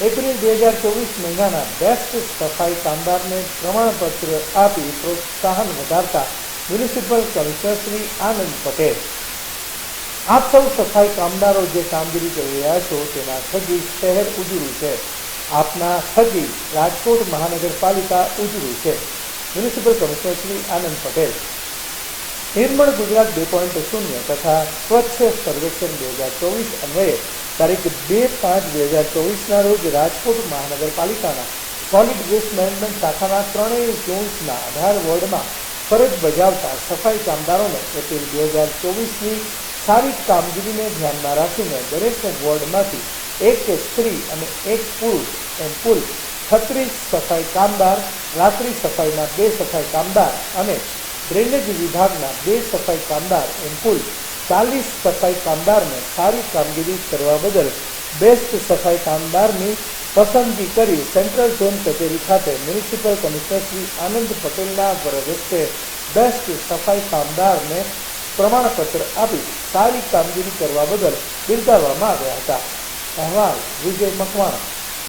April બે હજાર ચોવીસ મહિનાના બેસ્ટ સફાઈ કામદારને પ્રમાણપત્ર આપી પ્રોત્સાહન વધારતા મ્યુનિસિપલ કમિશનર શ્રી આનંદ પટેલ. આપ સૌ સફાઈ કામદારો જે કામગીરી કરી રહ્યા છો તેના થકી શહેર ઉજળું છે. આપના થકી રાજકોટ મહાનગરપાલિકા ઉજળું છે. Municipal commissioner Shri Anand Patel. નિર્મળ ગુજરાત બે પોઈન્ટ શૂન્ય તથા સ્વચ્છ સર્વેક્ષણ બે હજાર ચોવીસ અન્વયે તારીખ બે પાંચ બે હજાર ચોવીસના રોજ રાજકોટ મહાનગરપાલિકાના સોલિડ વેસ્ટ મેનેજમેન્ટ શાખાના ત્રણેય ઝોન્સના અઢાર વોર્ડમાં ફરજ બજાવતા સફાઈ કામદારોને એપ્રિલ બે હજાર ચોવીસની સારી કામગીરીને ધ્યાનમાં રાખીને દરેક વોર્ડમાંથી એક સ્ત્રી અને એક પુરુષ એમ કુલ છત્રીસ સફાઈ કામદાર, રાત્રિ સફાઈના બે સફાઈ કામદાર અને ડ્રેનેજ વિભાગના બે સફાઈ કામદાર એમ કુલ ચાલીસ સફાઈ કામદારને સારી કામગીરી કરવા બદલ બેસ્ટ સફાઈ કામદારની પસંદગી કરી સેન્ટ્રલ ઝોન કચેરી ખાતે મ્યુનિસિપલ કમિશનર શ્રી આનંદ પટેલના વરદસ્તે બેસ્ટ સફાઈ કામદારને પ્રમાણપત્ર આપી સારી કામગીરી કરવા બદલ બિરદાવવામાં આવ્યા હતા. અહેવાલ વિજય મકવાણા.